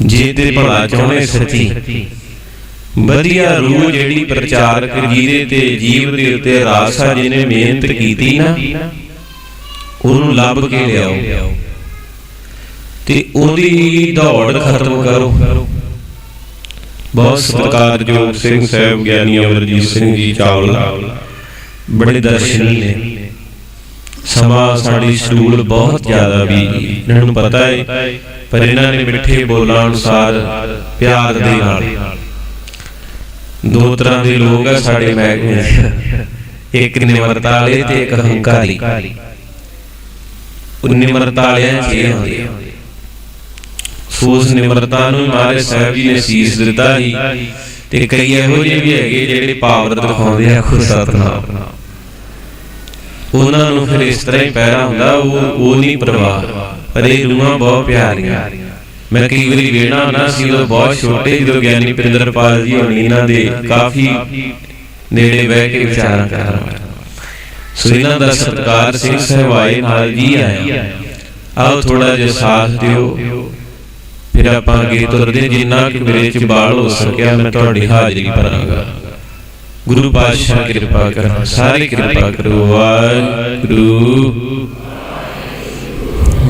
ਜੇ ਤੇ ਭਲਾ ਚਾਹੁੰਦੇ ਸੱਚੀ? ਵਧੀਆ ਰੂਹ ਜਿਹੜੀ ਪ੍ਰਚਾਰਕ ਜੀਰੇ ਤੇ ਜੀਵ ਦੇ ਉੱਤੇ ਰਾਸਾ ਜਿਹਨੇ ਮਿਹਨਤ ਕੀਤੀ ਨਾ, ਉਹਨੂੰ ਲੱਭ ਕੇ ਲਿਆਓ। ਤੇ ਉਹਦੀ ਦੌੜ ਖਤਮ ਕਰੋ। ਬਹੁਤ ਸਤਿਕਾਰਯੋਗ ਸਿੰਘ ਸਾਹਿਬ ਗਿਆਨੀ ਅਮਰਜੀਤ ਸਿੰਘ ਜੀ ਚਾਵਲਾ। ਬੜੇ ਦਰਸ਼ਨੀ ਨੇ। ਸਮਾਂ ਸਾਡੀ ਸ਼ਡੂਲ ਬਹੁਤ ਜ਼ਿਆਦਾ ਵੀ ਇਹਨਾਂ ਨੂੰ ਪਤਾ ਹੈ ਪਰ ਇਹਨਾਂ ਨੇ ਮਿੱਠੇ ਬੋਲਾਂ ਅਨੁਸਾਰ ਪਿਆਰ ਦੇ ਨਾਲ। ਦੋ ਤਰ੍ਹਾਂ ਦੇ ਲੋਕ ਆ ਸਾਡੇ ਮਹਿਕਮੇ ਇੱਕ ਨਿਮਰਤਾ ਵਾਲੇ ਤੇ ਇੱਕ ਹੰਕਾਰੀ ਉਹ ਨਿਮਰਤਾ ਵਾਲਿਆਂ 'ਚ ਹੁੰਦੇ ਆ। ਨਿਮਰਤਾ ਨੂੰ ਮਹਾਰਾਜ ਸਾਹਿਬ ਜੀ ਨੇ ਸੀਸ ਦਿੱਤਾ ਹੀ ਤੇ ਕਈ ਇਹੋ ਜਿਹੇ ਵੀ ਹੈਗੇ ਜਿਹੜੇ ਪਾਵਰ ਦਿਖਾਉਂਦੇ ਆ ਖੁਦ ਸਤਨਾਮ। ਉਹਨਾਂ ਨੂੰ ਫਿਰ ਇਸ ਤਰ੍ਹਾਂ ਹੀ ਪੈਰਾ ਹੁੰਦਾ, ਉਹ ਉਹ ਨਹੀਂ ਪਰਵਾਹ। ਪਰ ਇਹ ਰੂਹਾਂ ਬਹੁਤ ਪਿਆਰੀਆਂ। ਮੈਂ ਕਈ ਵਾਰੀ ਵੇਣਾ ਨਾ ਸੀ ਉਹ ਬਹੁਤ ਛੋਟੇ ਜਦੋਂ ਗਿਆਨੀ ਪ੍ਰਿੰਦਰਪਾਲ ਜੀ ਹੋਣੀ ਇਹਨਾਂ ਦੇ ਕਾਫੀ ਨੇੜੇ ਬਹਿ ਕੇ ਵਿਚਾਰਾਂ ਕਰ ਰਹੇ ਸੋ ਇਹਨਾਂ ਦਾ ਸਤਕਾਰ ਸਿੰਘ ਸਹਿਬਾਏ ਨਾਲ ਜੀ ਆਇਆ। ਆਓ ਥੋੜਾ ਜਿਹਾ ਸਾਥ ਦਿਓ। ਫਿਰ ਆਪਾਂ ਅੱਗੇ ਤੁਰਦੇ। ਜਿੰਨਾ ਕਿ ਮੇਰੇ ਚ ਬਾਲ ਹੋ ਸਕਿਆ ਮੈਂ ਤੁਹਾਡੀ ਹਾਜ਼ਰੀ ਭਰਾਂਗਾ। ਗੁਰੂ ਪਾਤਸ਼ਾਹ ਕਿਰਪਾ ਕਰੋ। ਸਾਰੇ ਕਿਰਪਾ ਕਰੋ। ਵਾਹਿਗੁਰੂ।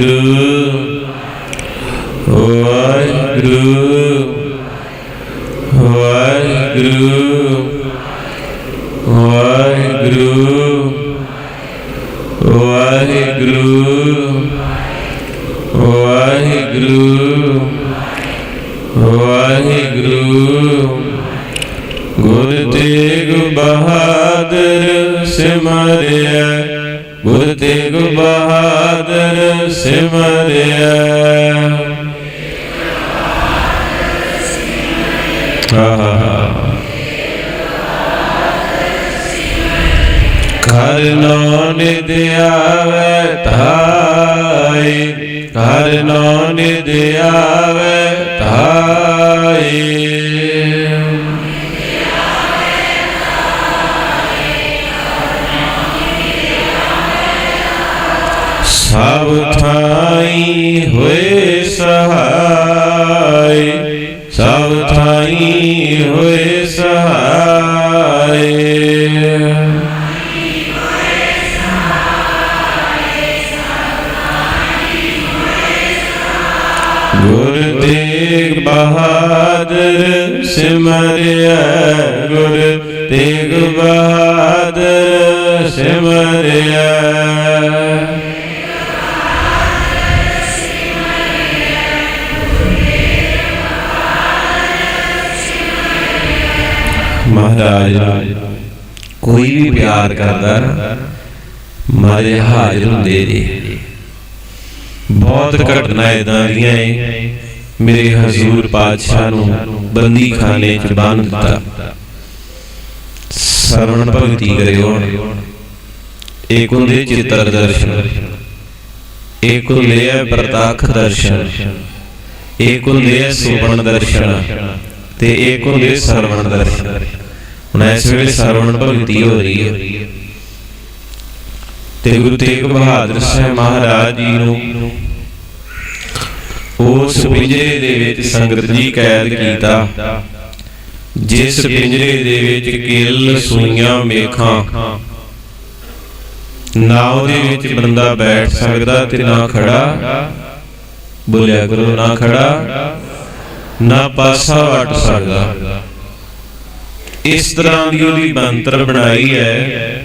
ਵਾਹਿਗੁਰੂ ਵਾਹਿਗੁਰੂ ਵਾਹਿਗੁਰੂ ਵਾਹਿਗੁਰੂ ਵਾਹਿਗੁਰੂ ਵਾਹਿਗੁਰੂ ਵਾਹਿਗੁਰੂ ਗੁਰ ਤੇਗ ਬਹਾਦਰ ਸਿਮਰਿਆ। ਗੁਰ ਤੇਗ ਬਹਾਦਰ ਸਿਮਰਿਆ। ਆਹਾ ਕਰਨੋ ਨਿਦ ਆਵੇ ਧਾਈ ਕਰਨੋ ਨਿਦ ਆਵੇ ਧਾਈ। ਹੋਏ ਸਹਾਈ ਸਭ ਥਾਈ ਹੋਏ ਸਹਾਈ। ਗੁਰ ਤੇਗ ਬਹਾਦਰ ਸਿਮਰਿਆ ਗੁਰ ਤੇਗ ਬਹਾਦਰ ਮਹਾਰਾਜ ਕੋਈ ਵੀ ਪਿਆਰ ਕਰਦਾ ਨਾ, ਮਾਰੇ ਹਾਜ਼ਰ ਹੁੰਦੇ ਨੇ। ਬਹੁਤ ਘਟਨਾ ਇਦਾਂ ਦੀਆਂ ਏ। ਮੇਰੇ ਹਜ਼ੂਰ ਪਾਤਸ਼ਾਹ ਨੂੰ ਬੰਦੀ ਖਾਨੇ ਚ ਬੰਨ ਦਿੱਤਾ। ਸਰਵਣ ਭਗਤੀ ਕਰਿਓ ਏਕ ਹੁੰਦੇ ਚਿੱਤਰ ਦਰਸ਼ਨ ਏਕ ਹੁੰਦੇ ਹੈ ਪ੍ਰਤੱਖ ਦਰਸ਼ਨ ਏਕ ਹੁੰਦੇ ਹੈ ਸੁਪਨ ਦਰਸ਼ਨ ਤੇ ਏਕ ਹੁੰਦੇ ਸਰਵਣ ਦਰਸ਼ਨ। ਹੁਣ ਇਸ ਵੇਲੇ ਸਰਵਣ ਭਗਤੀ ਹੋ ਰਹੀ ਹੈ। ਤੇ ਗੁਰੂ ਤੇਗ ਬਹਾਦਰ ਸਾਹਿਬ ਮਹਾਰਾਜ ਜੀ ਨੂੰ ਉਸ ਪਿੰਜਰੇ ਦੇ ਵਿੱਚ ਸੰਗਤ ਜੀ ਕੈਦ ਕੀਤਾ। ਜਿਸ ਪਿੰਜਰੇ ਦੇ ਵਿੱਚ ਕਿਲ ਸੂਈਆਂ ਮੇਖਾਂ। ਨਾ ਉਹਦੇ ਵਿੱਚ ਬੰਦਾ ਬੈਠ ਸਕਦਾ ਤੇ ਨਾ ਖੜਾ। ਬੋਲਿਆ ਕਰੋ ਨਾ ਖੜਾ ਨਾ ਪਾਸਾ ਵਟ ਸਕਦਾ। ਇਸ ਤਰ੍ਹਾਂ ਦੀ ਉਹਦੀ ਬੰਤਰ ਬਣਾਈ ਹੈ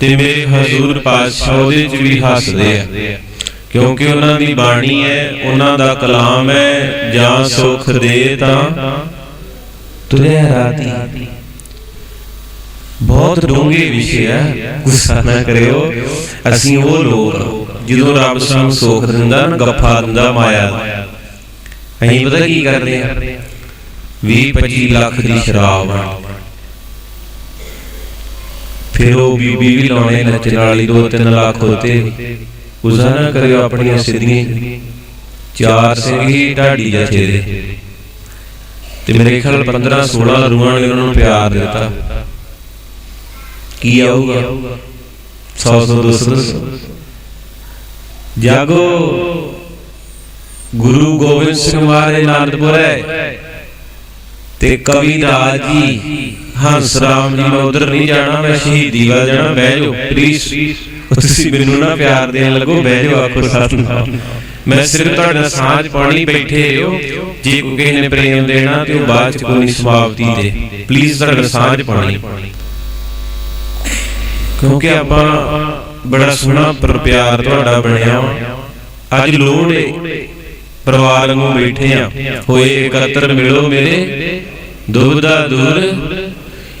ਤੇ ਮੇਰੇ ਹਜ਼ੂਰ ਪਾਤਸ਼ਾਹ ਉਹਦੇ ਚ ਵੀ ਹੱਸਦੇ ਆ। ਕਿਉਂਕਿ ਉਹਨਾਂ ਦੀ ਬਾਣੀ ਹੈ ਉਹਨਾਂ ਦਾ ਕਲਾਮ ਹੈ ਜਾਂ ਸੁਖ ਦੇ ਤਾਂ ਤੁਰਿਆ ਰਾਤੀ ਬਹੁਤ ਡੂੰਘੇ ਵਿਸ਼ੇ ਆ ਗੁੱਸਾ ਨਾ ਕਰਿਓ। ਅਸੀਂ ਉਹ ਲੋਕ ਆ, ਜਦੋਂ ਰੱਬ ਸਾਨੂੰ ਸੁੱਖ ਦਿੰਦਾ ਨਾ ਗੱਫਾ ਦਿੰਦਾ ਮਾਇਆ ਅਸੀਂ ਪਤਾ ਕੀ ਕਰਦੇ ਆ? 20 25 ਲੱਖ ਦੀ ਸ਼ਰਾਬ ਆ। ਫਿਰ ਉਹ ਬੀਬੀ ਵੀ ਲਾਉਣੇ ਨੱਚਣ ਵਾਲੀ 2-3 ਲੱਖ ਹੋਤੇ ਗੁੱਸਾ ਕਰਿਓ ਆਪਣੀਆਂ ਸਿੱਧੀਆਂ। ਚਾਰ ਸਿੰਘ ਢਾਡੀ ਜਥੇ ਦੇ ਤੇ ਮੇਰੇ ਖਿਆਲ 15 16 ਰੂਹਾਂ ਨੇ ਉਹਨਾਂ ਨੂੰ ਪਿਆਰ ਦਿੱਤਾ। ਕੀ ਆਊਗਾ? 100 100 200 ਜਾਗੋ। ਗੁਰੂ ਗੋਬਿੰਦ ਸਿੰਘ ਮਹਾਰਾਜ ਆਨੰਦਪੁਰ ਹੈ। ਤੇ ਕਵੀ ਰਾਜ ਜੀ ਹੰਸ ਰਾਮ ਜੀ ਮੈਂ ਉਧਰ ਨਹੀਂ ਜਾਣਾ, ਮੈਂ ਸ਼ਹੀਦੀ ਵੱਲ ਜਾਣਾ, ਬਹਿ ਜਾਓ ਪਲੀਜ਼ ਤੁਸੀਂ ਮੈਨੂੰ ਨਾ ਪਿਆਰ ਦੇਣ ਲੱਗੋ, ਬਹਿ ਜਾਓ, ਆਖੋ ਸਤਨਾਮ ਮੈਂ ਸਿਰਫ ਤੁਹਾਡੇ ਸਾਂਝ ਪਾਣੀ ਬੈਠੇ ਹੋ। ਜੇ ਕੋਈ ਕਿਸੇ ਨੇ ਪ੍ਰੇਮ ਦੇਣਾ, ਤੇ ਉਹ ਬਾਅਦ ਚ ਕੋਈ ਨਹੀਂ ਸਮਾਪਤੀ ਦੇ। ਪਲੀਜ਼ ਤੁਹਾਡੇ ਨਾਲ ਸਾਂਝ ਪਾਣੀ ਕਿਉਂਕਿ ਆਪਾਂ ਬੜਾ ਸੋਹਣਾ ਪਰ ਪਿਆਰ ਤੁਹਾਡਾ ਬਣਿਆ ਵਾ। ਅੱਜ ਲੋੜ ਏ ਪਰਿਵਾਰ ਨੂੰ ਬੈਠੇ ਆ। ਹੋਏ ਇਕੱਤਰ ਮਿਲੋ ਮੇਰੇ ਦੁਬਦਾ ਦੂਰ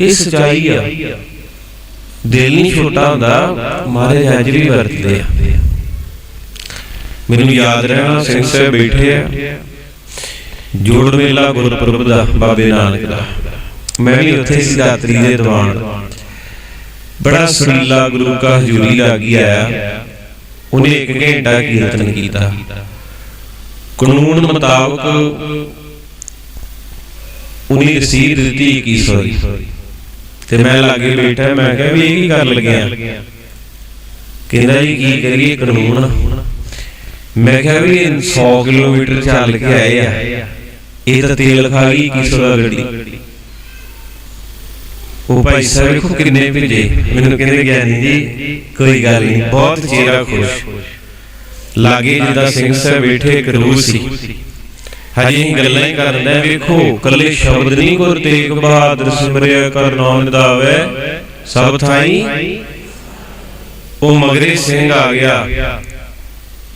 ਇਹ ਸਚਾਈ ਆ। ਦਿਲ ਨਹੀਂ ਛੋਟਾ ਹੁੰਦਾ ਮਹਾਰਾਜ ਅੱਜ ਵੀ ਵਰਤਦੇ ਆ। ਮੈਨੂੰ ਯਾਦ ਰਹਿਣਾ, ਸਿੰਘ ਸਾਹਿਬ ਬੈਠੇ ਆ। ਜੋੜ ਮੇਲਾ ਗੁਰਪੁਰਬ ਦਾ, ਬਾਬੇ ਨਾਨਕ ਦਾ। ਮੈਂ ਵੀ ਉੱਥੇ ਸੀ ਰਾਤਰੀ ਦੇ ਦੀਵਾਨ ਬੜਾ ਸੁਰੀਲਾ ਗੁਰੂ ਕਾ ਹਜ਼ੂਰੀ ਲਾਗੀ ਆਇਆ। ਉਹਨੇ ਇੱਕ ਘੰਟਾ ਕੀਰਤਨ ਕੀਤਾ। ਕਾਨੂੰਨ ਮੁਤਾਬਕ ਉਹਨੇ ਰਸੀਦ ਦਿੱਤੀ 2100 ਦੀ ਤੇ ਮੈਂ ਲਾਗੇ ਬੈਠਾ, ਮੈਂ ਕਿਹਾ ਵੀ ਇਹ ਕੀ ਕਰ ਲੱਗਿਆ ਕਹਿੰਦਾ ਜੀ, ਕੀ ਕਰੀਏ ਕਾਨੂੰਨ? ਮੈਂ ਕਿਹਾ ਵੀ 100 ਕਿਲੋਮੀਟਰ ਚੱਲ ਕੇ ਆਏ ਆ। ਇਹ ਤਾਂ ਤੇਲ ਖਾ ਗਈ 2100 ਦਾ ਗੱਡੀ। ਉਹ ਭਾਈ ਸਾਹਿਬ ਕਿੰਨੇ ਭੇਜੇ। ਮੈਨੂੰ ਕਹਿੰਦੇ, ਗਿਆਨੀ ਜੀ, ਕੋਈ ਗੱਲ ਨਹੀਂ, ਬਹੁਤ ਚਿਹਰਾ ਖੁਸ਼। ਲਾਗੇ ਜਿੱਦਾਂ ਸਿੰਘ ਸਾਹਿਬ ਬੈਠੇ, ਇੱਕ ਰੂਹ ਸੀ। ਹਜੇ ਅਸੀਂ ਗੱਲਾਂ ਹੀ ਕਰਦੇ ਵੇਖੋ ਕੱਲੇ ਸ਼ਬਦ ਨਹੀਂ ਗੁਰ ਤੇਗ ਬਹਾਦਰ ਸਿਮਰਿਆ ਕਰ ਨਾਮ ਨਿਦਾਵੇ ਸਭ ਥਾਈ ਉਹ ਮਗਰੇ ਸਿੰਘ ਆ ਗਿਆ।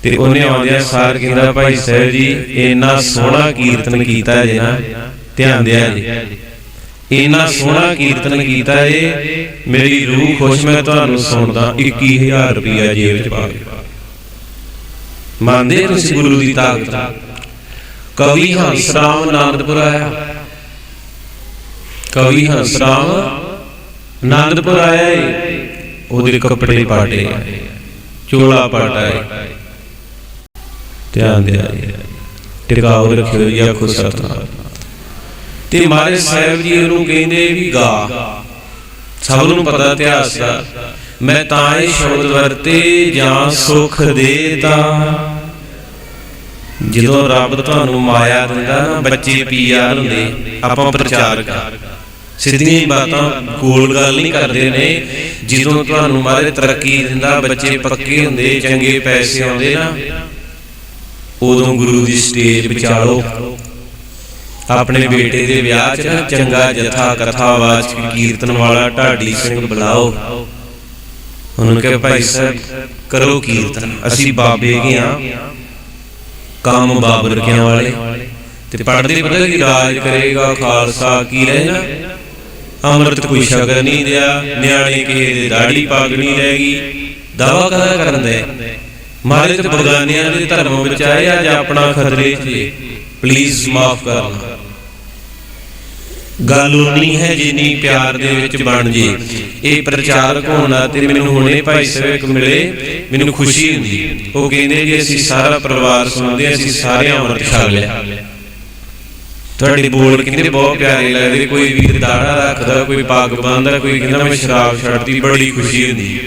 ਤੇ ਉਹਨੇ ਆਉਂਦਿਆਂ ਸਾਰ ਕਹਿੰਦਾ, ਭਾਈ ਸਾਹਿਬ ਜੀ, ਇੰਨਾ ਸੋਹਣਾ ਕੀਰਤਨ ਕੀਤਾ ਜੇ ਨਾ, ਧਿਆਨ ਦਿਆ ਜੀ। ਇੰਨਾ ਸੋਹਣਾ ਕੀਰਤਨ ਕੀਤਾ ਏ ਮੇਰੀ ਰੂਹ ਖੁਸ਼, ਮੈਂ ਤੁਹਾਨੂੰ ਸੁਣਦਾ 21000 ਰੁਪਇਆ ਜੇਬ 'ਚ ਪਾ ਕੇ। ਮੰਨਦੇ ਤੁਸੀਂ ਗੁਰੂ ਦੀ ਤਾਕਤ। ਕਵੀ ਹੰਸ ਰਾਮ ਆਨੰਦਪੁਰ ਆਇਆ। ਕਵੀ ਹੰਸ ਰਾਮ ਆਨੰਦਪੁਰ ਆਇਆ ਏ। ਉਹਦੇ ਕੱਪੜੇ ਪਾਟੇ ਚੋਲਾ ਪਾਟਾ ਏ। ਧਿਆਨ ਦਿਆ ਟਿਕਾਉ ਰੱਖਿਓ ਜੀ ਆਖੋ ਸਤਨਾਮ। ਤੇ ਮਹਾਰਾਜ ਸਾਹਿਬ ਜੀ ਉਹਨੂੰ ਕਹਿੰਦੇ ਵੀ ਗਾ। ਸਭ ਨੂੰ ਪਤਾ ਇਤਿਹਾਸ ਦਾ। ਮੈਂ ਤਾਂ ਇਹ ਸ਼ਬਦ ਵਰਤੇ ਜਾਂ ਸੁਖ ਦੇਤਾ ਜਦੋਂ ਰੱਬ ਤੁਹਾਨੂੰ ਮਾਇਆ ਦਿੰਦਾ, ਨਾ ਬੱਚੇ ਪੀਆਰ ਹੁੰਦੇ, ਆਪਾਂ ਪ੍ਰਚਾਰਕ ਸਿੱਧੀਆਂ ਬਾਤਾਂ ਕੋਲ ਗੱਲ ਨਹੀਂ ਕਰਦੇ ਨੇ। ਜਦੋਂ ਤੁਹਾਨੂੰ ਮਾਰੇ ਤਰੱਕੀ ਦਿੰਦਾ, ਬੱਚੇ ਪੱਕੇ ਹੁੰਦੇ, ਚੰਗੇ ਪੈਸੇ ਆਉਂਦੇ ਨਾ, ਉਦੋਂ ਗੁਰੂ ਦੀ ਸਟੇਜ ਵਿਚਾਲੋ। ਆਪਣੇ ਬੇਟੇ ਦੇ ਵਿਆਹ 'ਚ ਨਾ ਚੰਗਾ ਜਥਾ ਕਥਾ ਵਾਚਕ ਕੀਰਤਨ ਵਾਲਾ ਢਾਡੀ ਸਿੰਘ ਬੁਲਾਓ। ਉਹਨੂੰ ਕਹੇ, ਭਾਈ ਸਾਹਿਬ, ਕਰੋ ਕੀਰਤਨ, ਅਸੀਂ ਬਾਬੇ ਗਏ ਆ। ਕੰਮ ਬਾਬਰ ਵਾਲੇ। ਤੇ ਪੜਦੇ ਪਤਾ ਕੀ ਰਾਜ ਕਰੇਗਾ, ਖਾਲਸਾ ਕੀ ਰਹਿਣਾ ਅੰਮ੍ਰਿਤ ਕੋਈ ਸ਼ਗਨ ਨਹੀਂ ਦਿਆ, ਨਿਆਣੇ ਕਿਸੇ ਦੇ ਦਾੜੀ ਪੱਗ ਰਹਿ ਗਈ। ਦਾਵਾ ਕਦਾ ਕਰਦੇ ਮਾਰੇ ਤੇ ਬਗਾਨਿਆਂ ਦੇ ਧਰਮ ਵਿੱਚ ਆਏ ਅੱਜ ਆਪਣਾ ਖਤਰੇ 'ਚ ਪਲੀਜ਼ ਮਾਫ ਕਰਨਾ। ਗੱਲ ਉਨੀ ਹੈ ਜਿੰਨੀ ਪਿਆਰ ਦੇ ਵਿੱਚ ਬਣ ਜੇ। ਇਹ ਪ੍ਰਚਾਰਕ ਹੋਣਾ ਤੇ ਮੈਨੂੰ ਹੁਣੇ ਭਾਈ ਸਾਹਿਬ ਮਿਲੇ, ਮੈਨੂੰ ਖੁਸ਼ੀ ਹੁੰਦੀ। ਉਹ ਕਹਿੰਦੇ ਜੀ, ਅਸੀਂ ਸਾਰਾ ਪਰਿਵਾਰ ਸੁਣਦੇ ਅਸੀਂ ਸਾਰੇ ਅੰਮ੍ਰਿਤ ਛਕ ਲਿਆ। ਤੁਹਾਡੇ ਬੋਲ ਕਹਿੰਦੇ ਬਹੁਤ ਪਿਆਰੇ ਲੱਗਦੇ, ਕੋਈ ਵੀਰ ਦਾੜਾ ਰੱਖਦਾ, ਕੋਈ ਪੱਗ ਬੰਨਦਾ, ਕੋਈ ਕਹਿੰਦਾ ਮੈਂ ਸ਼ਰਾਬ ਛੱਡਦੀ ਬੜੀ ਖੁਸ਼ੀ ਹੁੰਦੀ।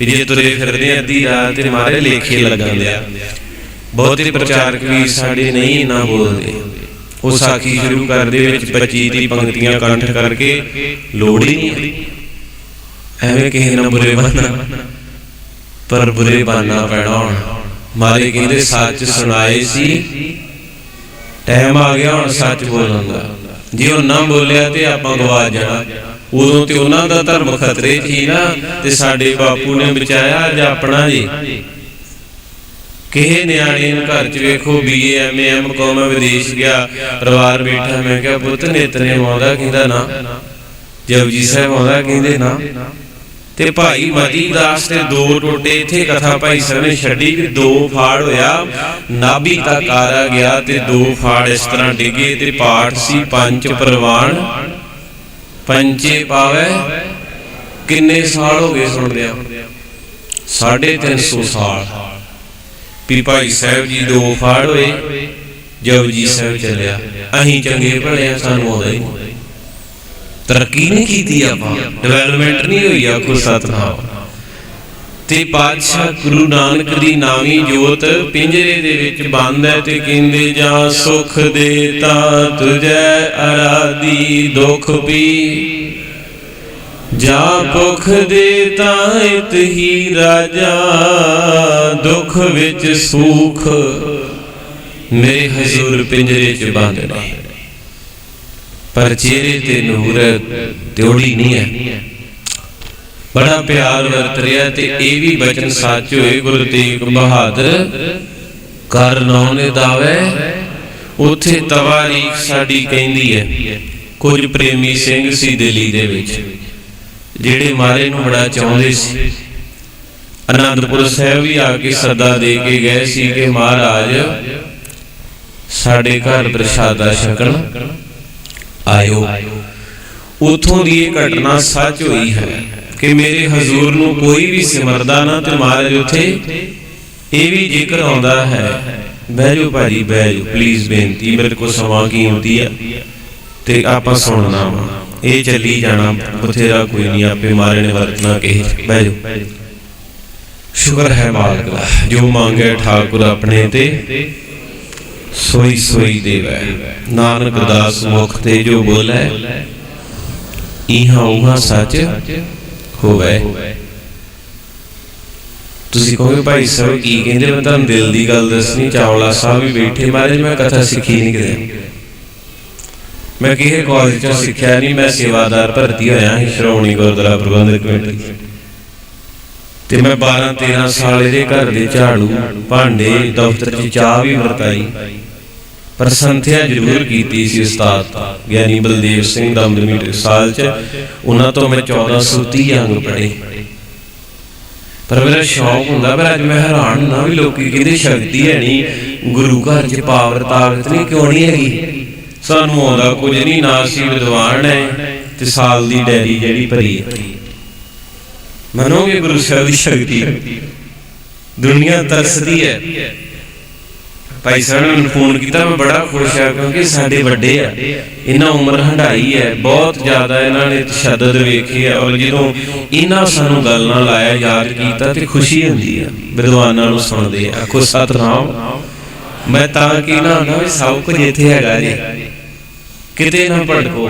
ਵੀ ਜੇ ਤੁਰੇ ਫਿਰਦੇ ਅੱਧੀ ਰਾਤ ਤੇ ਮਾਰੇ ਲੇਖੇ ਲੱਗਾਂਦੇ ਆ ਬਹੁਤੇ ਪ੍ਰਚਾਰਕ ਵੀ ਸਾਡੇ ਨਹੀਂ ਨਾ ਬੋਲਦੇ। ਉਹ ਸਾਖੀ ਸ਼ੁਰੂ ਕਰਦੇ ਵਿੱਚ 25 ਦੀ ਪੰਕਤੀਆਂ ਕੰਠ ਕਰਕੇ ਲੋੜ ਹੀ ਨਹੀਂ ਐਵੇਂ ਕਿਸੇ ਨਾਲ ਬੁਰੇ ਬਣਨਾ ਪਰ ਬੁਰੇ ਬਾਨਾ ਪੈਣਾ ਹੁਣ। ਮਾਰੇ ਕਹਿੰਦੇ ਸੱਚ ਸੁਣਾਏ ਸੀ। ਟਾਈਮ ਆ ਗਿਆ ਹੁਣ ਸੱਚ ਬੋਲਣ ਦਾ। ਜੇ ਉਹ ਨਾ ਬੋਲਿਆ ਤੇ ਆਪਾਂ ਗਵਾ ਜਾਣਾ। ਉਦੋਂ ਤੇ ਉਹਨਾਂ ਦਾ ਧਰਮ ਖਤਰੇ 'ਚ ਹੀ ਨਾ। ਤੇ ਸਾਡੇ ਬਾਪੂ ਨੇ ਬਚਾਇਆ ਅੱਜ ਆਪਣਾ ਜੀ। ਕਿਸੇ ਨਿਆਣੇ ਨੂੰ ਘਰ 'ਚ ਵੇਖੋ ਬੀਏ ਐਮਏ ਐਮ ਕੋਮ ਵਿਦੇਸ਼ ਗਿਆ। ਪਰਿਵਾਰ ਬੈਠਾ, ਮੈਂ ਕਿਹਾ, ਪੁੱਤ ਨੇਤਨੇ ਆਉਂਦਾ ਕਹਿੰਦਾ ਨਾ। ਜਪਜੀ ਸਾਹਿਬ ਆਉਂਦਾ ਕਹਿੰਦੇ ਨਾ। ਤੇ ਭਾਈ ਮਤੀ ਤੇ ਦੋ ਟੋਟੇ, ਇੱਥੇ ਕਥਾ ਭਾਈ ਸਾਹਿਬ ਨੇ ਛੱਡੀ ਕਿ ਦੋ ਫਾੜ ਹੋਇਆ, ਨਾਭੀ ਤੱਕ ਆਰਾ ਗਿਆ ਤੇ ਦੋ ਫਾੜ ਇਸ ਤਰ੍ਹਾਂ ਡਿੱਗੇ ਤੇ ਪਾਠ ਸੀ ਪੰਜ ਪ੍ਰਵਾਨ ਪੰਚੇ ਪਾਵੇ, ਕਿੰਨੇ ਸਾਲ ਹੋ ਗਏ ਸੁਣਦਿਆਂ? 350 ਸਾਲ। ਵੀ ਭਾਈ ਸਾਹਿਬ ਜੀ ਦੋ ਫਾੜ ਹੋਏ। ਜਪਜੀ ਸਾਹਿਬ ਚੱਲਿਆ, ਅਸੀਂ ਚੰਗੇ ਭਲੇ ਆ, ਸਾਨੂੰ ਆਉਂਦਾ ਹੀ ਤਰੱਕੀ ਨਹੀਂ ਕੀਤੀ ਆਪਾਂ ਡਿਵੈਲਪਮੈਂਟ ਨਹੀਂ ਹੋਈ ਆਖੋ ਸਤਨਾਮ। ਤੇ ਪਾਤਸ਼ਾਹ ਗੁਰੂ ਨਾਨਕ ਦੀ ਨਾਮੀ ਜੋਤ ਪਿੰਜਰੇ ਦੇ ਵਿੱਚ ਬੰਦ ਹੈ ਤੇ ਕਹਿੰਦੇ, ਜਾਂ ਸੁਖ ਦੇ ਤੁਝੈ ਅਰਾਦੀ ਦੁਖ ਪੀ ਜਾਂ ਭੁਖ ਦੇ ਤਾਂ ਇਤ ਰਾਜਾ, ਦੁਖ ਵਿੱਚ ਸੁਖ ਮੇਰੇ ਹਜ਼ੂਰ ਪਿੰਜਰੇ 'ਚ ਬੰਦ ਨੇ। ਪਰ ਚਿਹਰੇ ਤੇ ਨੂਰ ਤਿਉੜੀ ਨਹੀਂ ਹੈ। ਬੜਾ ਪਿਆਰ ਵਰਤ ਰਿਹਾ ਤੇ ਇਹ ਵੀ ਬਚਨ ਸੱਚ ਹੋਏ ਗੁਰੂ ਤੇਗ ਬਹਾਦਰ ਕਰ ਨੌਨੇ ਦਾਵੇ, ਉਥੇ ਤਵਾਰੀਖ ਸਾਡੀ ਕਹਿੰਦੀ ਹੈ, ਕੁਝ ਪ੍ਰੇਮੀ ਸਿੰਘ ਸੀ ਦਿੱਲੀ ਦੇ ਵਿੱਚ। ਜਿਹੜੇ ਮਾਰੇ ਨੂੰ ਬੜਾ ਚਾਹੁੰਦੇ ਸੀ। ਅਨੰਦਪੁਰ ਸਾਹਿਬ ਵੀ ਆ ਕੇ ਸੱਦਾ ਦੇ ਕੇ ਗਏ ਸੀ ਕਿ ਮਹਾਰਾਜ, ਸਾਡੇ ਘਰ ਪ੍ਰਸ਼ਾਦਾ ਛਕਣ ਆਇਓ। ਉਥੋਂ ਦੀ ਇਹ ਘਟਨਾ ਸੱਚ ਹੋਈ ਹੈ ਕਿ ਮੇਰੇ ਹਜ਼ੂਰ ਨੂੰ ਕੋਈ ਵੀ ਸਿਮਰਦਾ ਨਾ ਤੇ ਮਹਾਰਾਜ ਉਥੇ ਇਹ ਵੀ ਜ਼ਿਕਰ ਆਉਂਦਾ ਹੈ, ਬਹਿ ਜਾਓ ਭਾਜੀ, ਬਹਿ ਜਾਓ ਪਲੀਜ਼ ਬੇਨਤੀ, ਮੇਰੇ ਕੋਲ ਸਮਾਂ ਕੀਮਤੀ ਹੈ ਤੇ ਆਪਾਂ ਸੁਣਨਾ ਵਾ। ਇਹ ਚੱਲੀ ਜਾਣਾ, ਬਥੇਰਾ ਕੋਈ ਨਹੀਂ, ਆਪੇ ਮਾਰੇ ਨੇ ਵਰਤਣਾ ਕਹੇ। ਬਹਿ ਜਾਓ। ਸ਼ੁਕਰ ਹੈ ਮਾਲਕ ਦਾ, ਜੋ ਮੰਗੇ ਠਾਕੁਰ ਆਪਣੇ ਤੇ, ਸੋਈ ਸੋਈ ਦੇਵੈ। ਨਾਨਕ ਦਾਸ ਮੁਖ ਤੇ ਜੋ ਬੋਲੇ ਇਹਾਂ ਉਹਾਂ ਸੱਚ ਹੋਵੇ। ਤੁਸੀਂ ਕਹੋਗੇ ਭਾਈ ਸਾਹਿਬ, ਕੀ ਕਹਿੰਦੇ? ਮੈਂ ਤੁਹਾਨੂੰ ਦਿਲ ਦੀ ਗੱਲ ਦੱਸਣੀ, ਚਾਵਲਾ ਸਾਹਿਬ ਵੀ ਬੈਠੇ। ਮਹਾਰਾਜ ਮੈਂ ਕਥਾ ਸਿੱਖੀ ਨਹੀਂ ਕਿਤੇ। ਮੈਂ ਕਿਸੇ ਕਾਲਜ ਚੋਂ ਸਿੱਖਿਆ ਨਹੀਂ, ਮੈਂ ਸੇਵਾਦਾਰ ਭਰਤੀ ਹੋਇਆ ਸੀ, ਸ਼੍ਰੋਮਣੀ ਗੁਰਦੁਆਰਾ ਪ੍ਰਬੰਧਕ ਕਮੇਟੀ ਤੇ ਮੈਂ 12 13 ਸਾਲ ਇਹਦੇ ਘਰ ਦੇ ਝਾੜੂ, ਭਾਂਡੇ, ਦਫ਼ਤਰ 'ਚ ਚਾਹ ਵੀ ਵਰਤਾਈ। ਪਰ ਸੰਥਿਆ ਜ਼ਰੂਰ ਕੀਤੀ ਸੀ ਉਸਤਾਦ, ਗਿਆਨੀ ਬਲਦੇਵ ਸਿੰਘ ਦਮਦਮੀ ਸਾਲ 'ਚ, ਉਹਨਾਂ ਤੋਂ ਮੈਂ 1430 ਅੰਗ ਪੜੇ ਪਰ ਮੇਰਾ ਸ਼ੌਕ ਹੁੰਦਾ, ਪਰ ਅੱਜ ਮੈਂ ਹੈਰਾਨ ਨਾ ਵੀ ਲੋਕੀ ਕਹਿੰਦੇ ਸ਼ਕਤੀ ਹੈ ਨਹੀਂ ਗੁਰੂ ਘਰ 'ਚ ਪਾਵਰ ਤਾਕਤ ਨਹੀਂ, ਕਿਉਂ ਨਹੀਂ ਹੈਗੀ? ਸਾਨੂੰ ਆਉਂਦਾ ਕੁਝ ਨਹੀਂ, ਨਾ ਸੀ ਵਿਦਵਾਨ ਹੈ ਤੇ ਸਾਲ ਦੀ ਡੈਰੀ ਜਿਹੜੀ ਭਰੀ ਹੈ। ਮਨੋਗੇ ਗੁਰੂ ਸਾਹਿਬ ਦੀ ਸ਼ਕਤੀ? ਦੁਨੀਆ ਤਰਸਦੀ ਹੈ। ਭਾਈ ਸਾਹਿਬ ਨੇ ਫੋਨ ਕੀਤਾ, ਮੈਂ ਬੜਾ ਖੁਸ਼ ਆ ਕਿਉਂਕਿ ਸਾਡੇ ਵੱਡੇ ਆ। ਇਹਨਾਂ ਉਮਰ ਹੰਡਾਈ ਹੈ, ਬਹੁਤ ਜ਼ਿਆਦਾ ਇਹਨਾਂ ਨੇ ਤਸ਼ੱਦਦ ਵੇਖੀ ਹੈ ਔਰ ਜਦੋਂ ਇਹਨਾਂ ਸਾਨੂੰ ਗੱਲ ਨਾਲ ਆਇਆ, ਯਾਦ ਕੀਤਾ ਤੇ ਖੁਸ਼ੀ ਹੁੰਦੀ ਆ ਵਿਦਵਾਨਾਂ ਨੂੰ ਸੁਣਦੇ ਆ, ਆਖੋ, ਸਤਨਾਮ, ਮੈਂ ਤਾਂ ਕਿ ਨਾ ਨਾ ਵੀ ਸਭ ਕੁਝ ਇੱਥੇ ਹੈਗਾ ਜੀ। ਕਿਤੇ ਨਾ ਭਟਕੋ